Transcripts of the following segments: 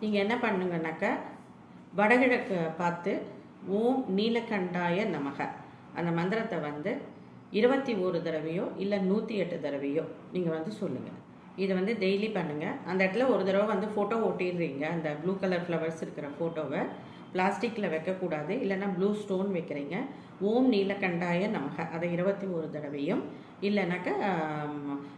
நீங்கள் என்ன பண்ணுங்கனாக்கா வடகிழக்கு பார்த்து ஓம் நீலகண்டாய நமக. அந்த மந்திரத்தை வந்து இருபத்தி ஒரு தடவையோ இல்லை நூற்றி எட்டு தடவையோ நீங்கள் வந்து சொல்லுங்கள் இதை வந்து டெய்லி பண்ணுங்கள் அந்த இடத்துல ஒரு தடவை வந்து ஃபோட்டோ ஒட்டிடுறீங்க. அந்த ப்ளூ கலர் ஃப்ளவர்ஸ் இருக்கிற ஃபோட்டோவை பிளாஸ்டிக்கில் வைக்கக்கூடாது. இல்லைன்னா ப்ளூ ஸ்டோன் வைக்கிறீங்க. ஓம் நீலகண்டாய நமக. அதை இருபத்தி ஒரு தடவையும் இல்லைனாக்கா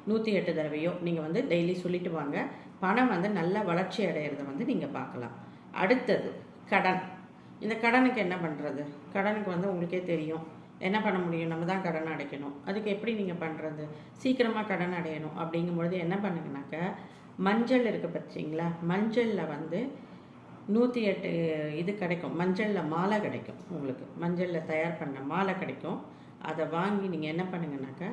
நூற்றி எட்டு தடவையோ நீங்கள் வந்து டெய்லி சொல்லிட்டு வாங்க. பணம் வந்து நல்ல வளர்ச்சி அடையிறத வந்து நீங்கள் பார்க்கலாம். அடுத்தது கடன். இந்த கடனுக்கு என்ன பண்ணுறது கடனுக்கு வந்து உங்களுக்கே தெரியும். என்ன பண்ண முடியும்? நம்ம தான் கடன் அடைக்கணும். அதுக்கு எப்படி நீங்கள் பண்ணுறது சீக்கிரமாக கடன் அடையணும் அப்படிங்கும்பொழுது என்ன பண்ணுங்கனாக்க மஞ்சள் இருக்குது பார்த்தீங்களா மஞ்சளில் வந்து நூற்றி எட்டு இது கிடைக்கும். மஞ்சளில் மாலை கிடைக்கும் உங்களுக்கு. மஞ்சளில் தயார் பண்ண மாலை கிடைக்கும். அதை வாங்கி நீங்கள் என்ன பண்ணுங்கனாக்கா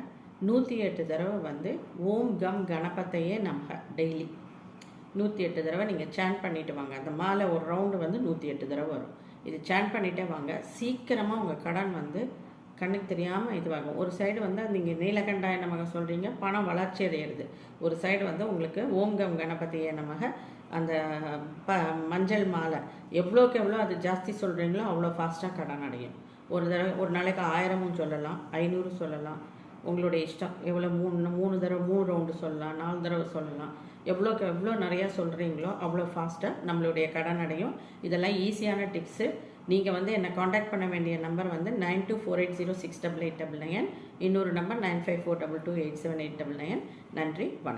நூற்றி எட்டு தடவை வந்து ஓம் கம் கணபத்தையே நம்ம டெய்லி. நூற்றி எட்டு தடவை நீங்கள் சேன் பண்ணிவிட்டு வாங்க. அந்த மாலை ஒரு ரவுண்டு வந்து நூற்றி எட்டு தடவை வரும். இது சேன் பண்ணிட்டே வாங்க. சீக்கிரமாக உங்கள் கடன் வந்து கண்ணுக்கு தெரியாமல் இதுவாகும் ஒரு சைடு வந்து நீங்கள் நீலகண்டாய நமக சொல்கிறீங்க பணம் வளர்ச்சி அடையிறது. ஒரு சைடு வந்து உங்களுக்கு ஓங்கம் கணபதியே நமக அந்த ப மஞ்சள் மாலை. எவ்வளோக்கு எவ்வளோ அது ஜாஸ்தி சொல்கிறீங்களோ அவ்வளோ ஃபாஸ்ட்டாக கடன் அடையும். ஒரு தடவை ஒரு நாளைக்கு ஆயிரமும் சொல்லலாம் ஐநூறு சொல்லலாம். உங்களுடைய இஷ்டம். எவ்வளோ மூணு மூணு தடவை மூணு ரவுண்டு சொல்லலாம் நாலு தடவை சொல்லலாம். எவ்வளோக்கு எவ்வளோ நிறையா சொல்கிறீங்களோ அவ்வளோ ஃபாஸ்ட்டாக நம்மளுடைய கடன் அடையும். இதெல்லாம் ஈஸியான டிப்ஸு நீங்கள் வந்து என்னை காண்டாக்ட் பண்ண வேண்டிய நம்பர் வந்து nine two four eight zero six double eight double nine இன்னொரு number nine five four double two eight seven eight double nine நன்றி வணக்கம்.